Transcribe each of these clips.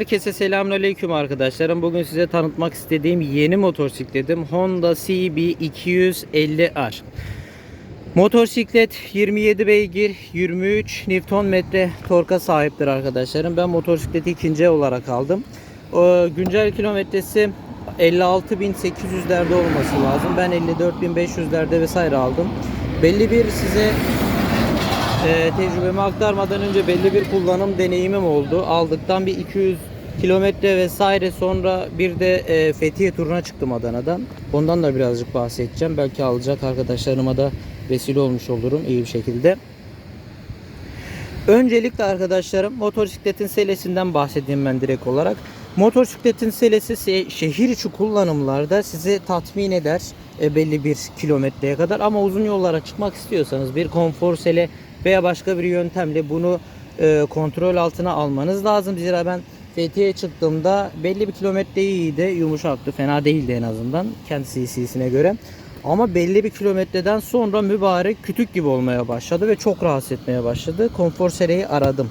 Herkese selamünaleyküm arkadaşlarım. Bugün size tanıtmak istediğim yeni motosikletim Honda CB 250R. Motosiklet 27 beygir, 23 Nm torka sahiptir arkadaşlarım. Ben motosikleti ikinci olarak aldım. Güncel kilometresi 56.800'lerde olması lazım. Ben 54.500'lerde vesaire aldım. Belli bir size e, tecrübemi aktarmadan önce belli bir kullanım deneyimim oldu. Aldıktan bir 200 kilometre vesaire sonra bir de e, Fethiye turuna çıktım Adana'dan. Ondan da birazcık bahsedeceğim. Belki alacak arkadaşlarıma da vesile olmuş olurum iyi bir şekilde. Öncelikle arkadaşlarım motosikletin selesinden bahsedeyim ben direkt olarak. Motosikletin selesi se- şehir içi kullanımlarda sizi tatmin eder e, belli bir kilometreye kadar ama uzun yollara çıkmak istiyorsanız bir konfor sele veya başka bir yöntemle bunu e, kontrol altına almanız lazım. Zira ben Fethiye'ye çıktığımda belli bir kilometre iyiydi, yumuşaktı, fena değildi en azından kendi CC'sine göre. Ama belli bir kilometreden sonra mübarek kütük gibi olmaya başladı ve çok rahatsız etmeye başladı. Konfor seleyi aradım.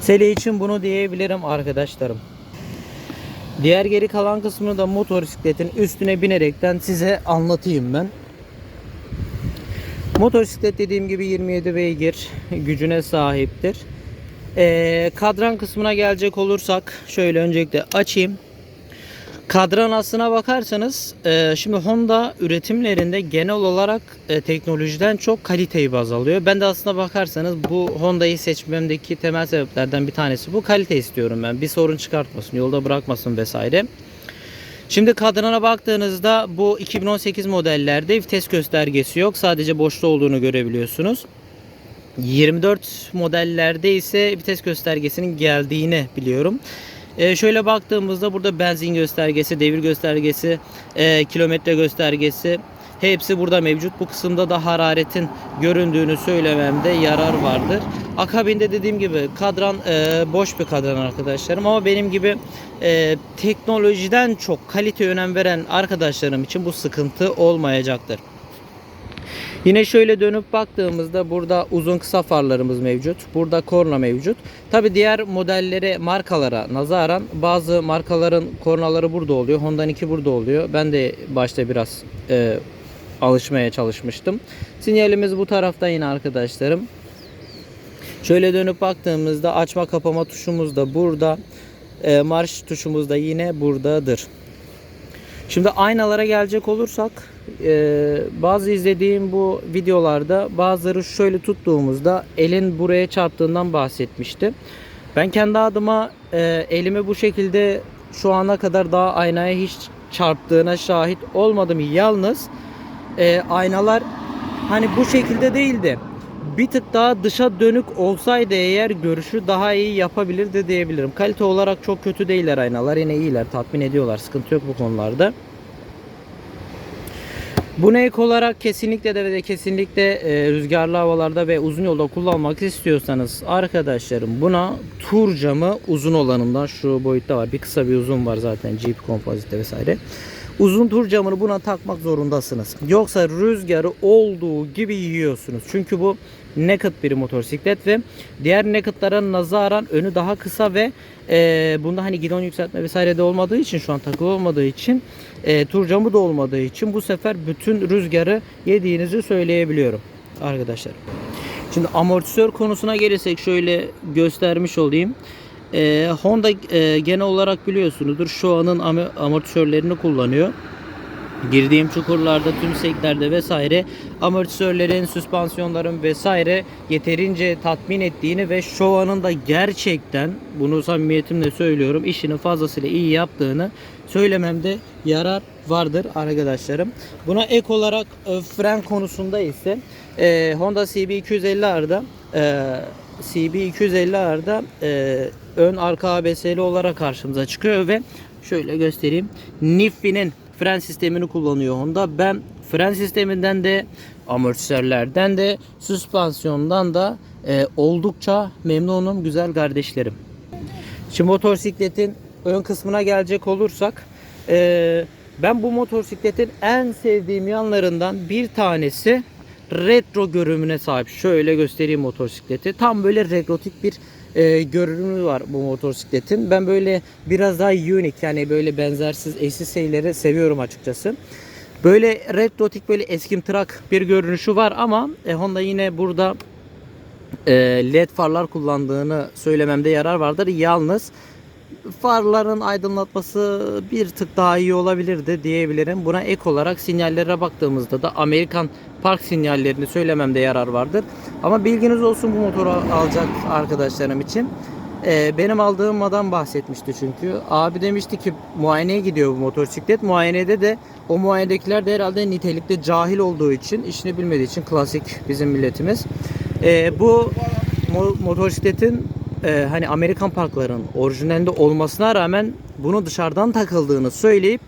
Sele için bunu diyebilirim arkadaşlarım. Diğer geri kalan kısmını da motosikletin üstüne binerekten size anlatayım ben. Motosiklet dediğim gibi 27 beygir gücüne sahiptir. Ee, kadran kısmına gelecek olursak şöyle öncelikle açayım. Kadran aslına bakarsanız e, şimdi Honda üretimlerinde genel olarak e, teknolojiden çok kaliteyi baz alıyor. Ben de aslına bakarsanız bu Honda'yı seçmemdeki temel sebeplerden bir tanesi bu. Kalite istiyorum ben. Bir sorun çıkartmasın, yolda bırakmasın vesaire. Şimdi kadrana baktığınızda bu 2018 modellerde vites göstergesi yok. Sadece boşta olduğunu görebiliyorsunuz. 24 modellerde ise vites göstergesinin geldiğini biliyorum. Ee, şöyle baktığımızda burada benzin göstergesi, devir göstergesi, e, kilometre göstergesi hepsi burada mevcut. Bu kısımda da hararetin göründüğünü söylememde yarar vardır. Akabinde dediğim gibi kadran e, boş bir kadran arkadaşlarım ama benim gibi e, teknolojiden çok kalite önem veren arkadaşlarım için bu sıkıntı olmayacaktır. Yine şöyle dönüp baktığımızda burada uzun kısa farlarımız mevcut. Burada korna mevcut. Tabi diğer modellere, markalara nazaran bazı markaların kornaları burada oluyor. Honda'nın iki burada oluyor. Ben de başta biraz e, alışmaya çalışmıştım. Sinyalimiz bu tarafta yine arkadaşlarım. Şöyle dönüp baktığımızda açma kapama tuşumuz da burada. E, marş tuşumuz da yine buradadır. Şimdi aynalara gelecek olursak e, bazı izlediğim bu videolarda bazıları şöyle tuttuğumuzda elin buraya çarptığından bahsetmişti. Ben kendi adıma e, elimi bu şekilde şu ana kadar daha aynaya hiç çarptığına şahit olmadım. Yalnız e, aynalar hani bu şekilde değildi. Bir tık daha dışa dönük olsaydı eğer görüşü daha iyi yapabilirdi diyebilirim. Kalite olarak çok kötü değiller aynalar. Yine iyiler, tatmin ediyorlar. Sıkıntı yok bu konularda. Buna ek olarak kesinlikle de ve de kesinlikle e, rüzgarlı havalarda ve uzun yolda kullanmak istiyorsanız arkadaşlarım buna tur camı uzun olanından şu boyutta var. Bir kısa bir uzun var zaten Jeep Composite vesaire. Uzun tur camını buna takmak zorundasınız. Yoksa rüzgarı olduğu gibi yiyorsunuz. Çünkü bu naked bir motosiklet ve diğer nakedlara nazaran önü daha kısa ve e, bunda hani gidon yükseltme vesaire de olmadığı için şu an takılı olmadığı için e, tur camı da olmadığı için bu sefer bütün rüzgarı yediğinizi söyleyebiliyorum arkadaşlar. Şimdi amortisör konusuna gelirsek şöyle göstermiş olayım. E, Honda e, genel olarak biliyorsunuzdur şu anın am- amortisörlerini kullanıyor. Girdiğim çukurlarda, tüm seklerde vesaire amortisörlerin, süspansiyonların vesaire yeterince tatmin ettiğini ve Showa'nın da gerçekten bunu samimiyetimle söylüyorum işini fazlasıyla iyi yaptığını söylememde yarar vardır arkadaşlarım. Buna ek olarak e, fren konusunda ise e, Honda CB250R'da e, CB250R'da e, ön arka ABS'li olarak karşımıza çıkıyor ve şöyle göstereyim. Niffi'nin fren sistemini kullanıyor Honda. Ben fren sisteminden de amortisörlerden de süspansiyondan da e, oldukça memnunum güzel kardeşlerim. Şimdi motosikletin ön kısmına gelecek olursak e, ben bu motosikletin en sevdiğim yanlarından bir tanesi retro görünümüne sahip. Şöyle göstereyim motosikleti. Tam böyle retrotik bir e, görünümü var bu motosikletin. Ben böyle biraz daha unique yani böyle benzersiz eşsiz şeyleri seviyorum açıkçası. Böyle red dotik böyle eskimtırak bir görünüşü var ama e, Honda yine burada e, led farlar kullandığını söylememde yarar vardır. Yalnız farların aydınlatması bir tık daha iyi olabilirdi diyebilirim. Buna ek olarak sinyallere baktığımızda da Amerikan park sinyallerini söylememde yarar vardır. Ama bilginiz olsun bu motoru alacak arkadaşlarım için. Ee, benim aldığım adam bahsetmişti çünkü. Abi demişti ki muayeneye gidiyor bu motosiklet. Muayenede de o muayenedekiler de herhalde nitelikte cahil olduğu için, işini bilmediği için klasik bizim milletimiz. Ee, bu mo- motosikletin e, hani Amerikan parkların orijinalinde olmasına rağmen bunu dışarıdan takıldığını söyleyip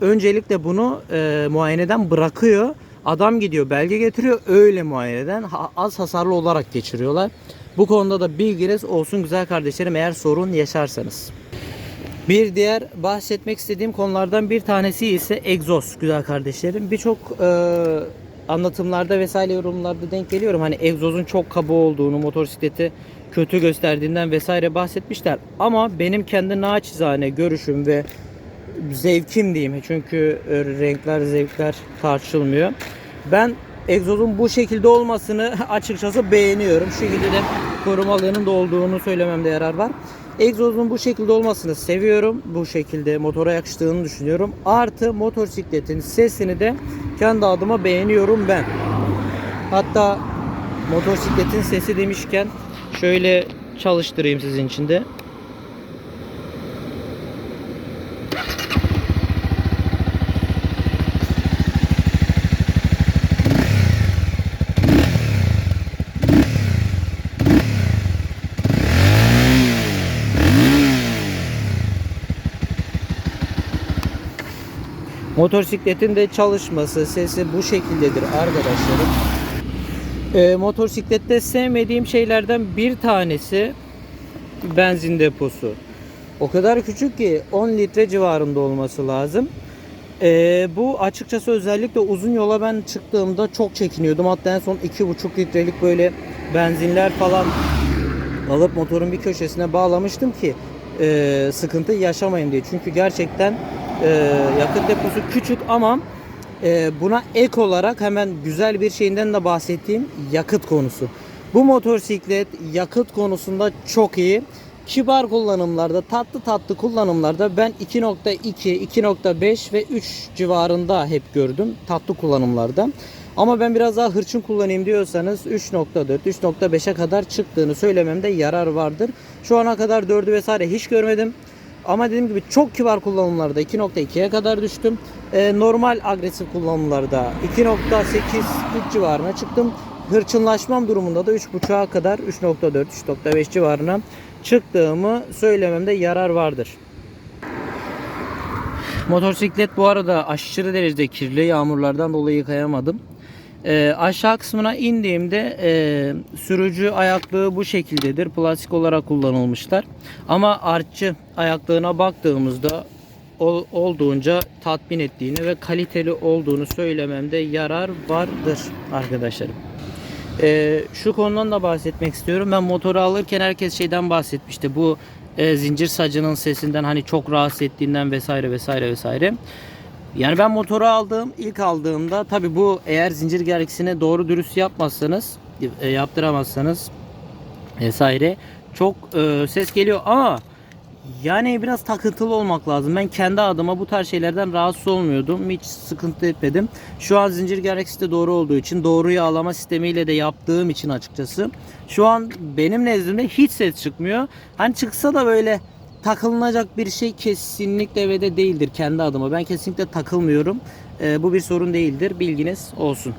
öncelikle bunu e, muayeneden bırakıyor. Adam gidiyor belge getiriyor öyle muayeneden ha- az hasarlı olarak geçiriyorlar. Bu konuda da bilginiz olsun güzel kardeşlerim eğer sorun yaşarsanız. Bir diğer bahsetmek istediğim konulardan bir tanesi ise egzoz güzel kardeşlerim. Birçok e, anlatımlarda vesaire yorumlarda denk geliyorum. Hani egzozun çok kaba olduğunu, motosikleti kötü gösterdiğinden vesaire bahsetmişler. Ama benim kendi naçizane görüşüm ve zevkim diyeyim. Çünkü e, renkler, zevkler tartışılmıyor. Ben egzozun bu şekilde olmasını açıkçası beğeniyorum. Şu şekilde de korumalığının da olduğunu söylememde yarar var. Egzozun bu şekilde olmasını seviyorum. Bu şekilde motora yakıştığını düşünüyorum. Artı motosikletin sesini de kendi adıma beğeniyorum ben. Hatta motosikletin sesi demişken şöyle çalıştırayım sizin için de. Motosikletin de çalışması, sesi bu şekildedir arkadaşlarım. Ee, motosiklette sevmediğim şeylerden bir tanesi benzin deposu. O kadar küçük ki 10 litre civarında olması lazım. Ee, bu açıkçası özellikle uzun yola ben çıktığımda çok çekiniyordum. Hatta en son 2,5 litrelik böyle benzinler falan alıp motorun bir köşesine bağlamıştım ki e, sıkıntı yaşamayın diye. Çünkü gerçekten e, yakıt deposu küçük ama e, buna ek olarak hemen güzel bir şeyinden de bahsettiğim yakıt konusu. Bu motosiklet yakıt konusunda çok iyi. Kibar kullanımlarda, tatlı tatlı kullanımlarda ben 2.2, 2.5 ve 3 civarında hep gördüm tatlı kullanımlarda. Ama ben biraz daha hırçın kullanayım diyorsanız 3.4, 3.5'e kadar çıktığını söylememde yarar vardır. Şu ana kadar 4'ü vesaire hiç görmedim. Ama dediğim gibi çok kibar kullanımlarda 2.2'ye kadar düştüm. Ee, normal agresif kullanımlarda 2.8 3 civarına çıktım. Hırçınlaşmam durumunda da 3.5'a kadar 3.4 3.5 civarına çıktığımı söylememde yarar vardır. Motosiklet bu arada aşırı derecede kirli yağmurlardan dolayı yıkayamadım. Ee, aşağı kısmına indiğimde e, sürücü ayaklığı bu şekildedir. Plastik olarak kullanılmışlar. Ama artçı ayaklığına baktığımızda ol- olduğunca tatmin ettiğini ve kaliteli olduğunu söylememde yarar vardır arkadaşlarım. Ee, şu konudan da bahsetmek istiyorum. Ben motoru alırken herkes şeyden bahsetmişti. Bu e, zincir sacının sesinden hani çok rahatsız ettiğinden vesaire vesaire vesaire. Yani ben motoru aldım. ilk aldığımda tabi bu eğer zincir gergisini doğru dürüst yapmazsanız e, yaptıramazsanız vesaire çok e, ses geliyor ama yani biraz takıntılı olmak lazım. Ben kendi adıma bu tarz şeylerden rahatsız olmuyordum. Hiç sıkıntı etmedim. Şu an zincir gergisi de doğru olduğu için doğru yağlama sistemiyle de yaptığım için açıkçası şu an benim nezdimde hiç ses çıkmıyor. Hani çıksa da böyle takılınacak bir şey kesinlikle ve de değildir kendi adıma. Ben kesinlikle takılmıyorum. Ee, bu bir sorun değildir. Bilginiz olsun.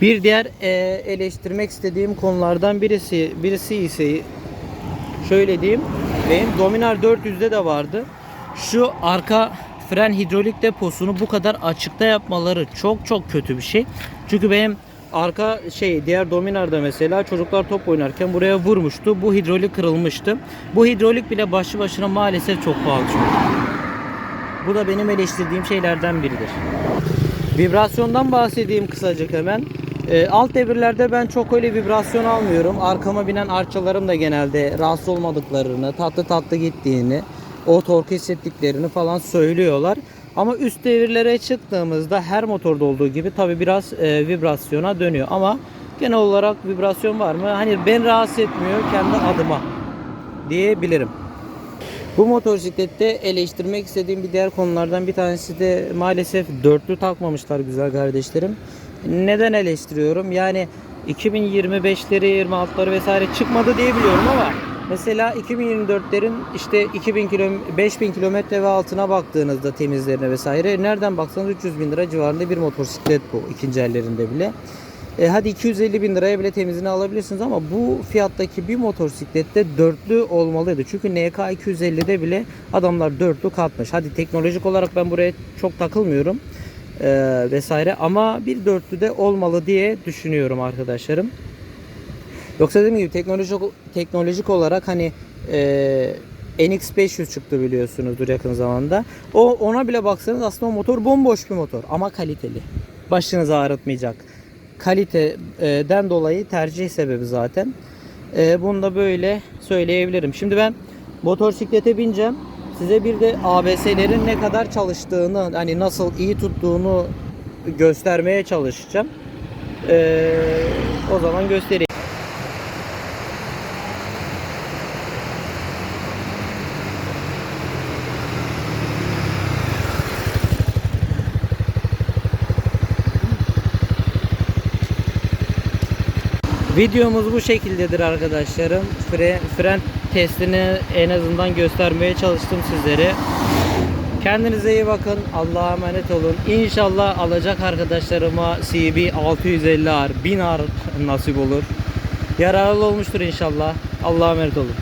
Bir diğer e, eleştirmek istediğim konulardan birisi birisi ise şöyle diyeyim. Benim Dominar 400'de de vardı. Şu arka fren hidrolik deposunu bu kadar açıkta yapmaları çok çok kötü bir şey. Çünkü benim arka şey diğer Dominar'da mesela çocuklar top oynarken buraya vurmuştu. Bu hidrolik kırılmıştı. Bu hidrolik bile başlı başına maalesef çok pahalı çünkü. Bu da benim eleştirdiğim şeylerden biridir. Vibrasyondan bahsedeyim kısacık hemen. E, alt devirlerde ben çok öyle vibrasyon almıyorum. Arkama binen arçalarım da genelde rahatsız olmadıklarını, tatlı tatlı gittiğini, o torku hissettiklerini falan söylüyorlar. Ama üst devirlere çıktığımızda her motorda olduğu gibi tabi biraz e, vibrasyona dönüyor. Ama genel olarak vibrasyon var mı? Hani ben rahatsız etmiyor kendi adıma diyebilirim. Bu motosiklette eleştirmek istediğim bir diğer konulardan bir tanesi de maalesef dörtlü takmamışlar güzel kardeşlerim. Neden eleştiriyorum? Yani 2025'leri, 26'ları vesaire çıkmadı diye biliyorum ama mesela 2024'lerin işte 2000 km, 5000 kilometre ve altına baktığınızda temizlerine vesaire nereden baksanız 300 bin lira civarında bir motosiklet bu ikinci ellerinde bile. E, hadi 250 bin liraya bile temizini alabilirsiniz ama bu fiyattaki bir motosiklette dörtlü olmalıydı. Çünkü NK 250'de bile adamlar dörtlü katmış. Hadi teknolojik olarak ben buraya çok takılmıyorum e, vesaire ama bir dörtlü de olmalı diye düşünüyorum arkadaşlarım. Yoksa dediğim gibi teknolojik teknolojik olarak hani e, NX500 çıktı biliyorsunuzdur yakın zamanda. O ona bile baksanız aslında o motor bomboş bir motor ama kaliteli. Başınızı ağrıtmayacak. Kaliteden dolayı tercih sebebi zaten. E, bunu da böyle söyleyebilirim. Şimdi ben motosiklete bineceğim. Size bir de ABS'lerin ne kadar çalıştığını, hani nasıl iyi tuttuğunu göstermeye çalışacağım. E, o zaman göstereyim. Videomuz bu şekildedir arkadaşlarım. Fre, fren testini en azından göstermeye çalıştım sizlere. Kendinize iyi bakın. Allah'a emanet olun. İnşallah alacak arkadaşlarıma CB 650R 1000R nasip olur. Yararlı olmuştur inşallah. Allah'a emanet olun.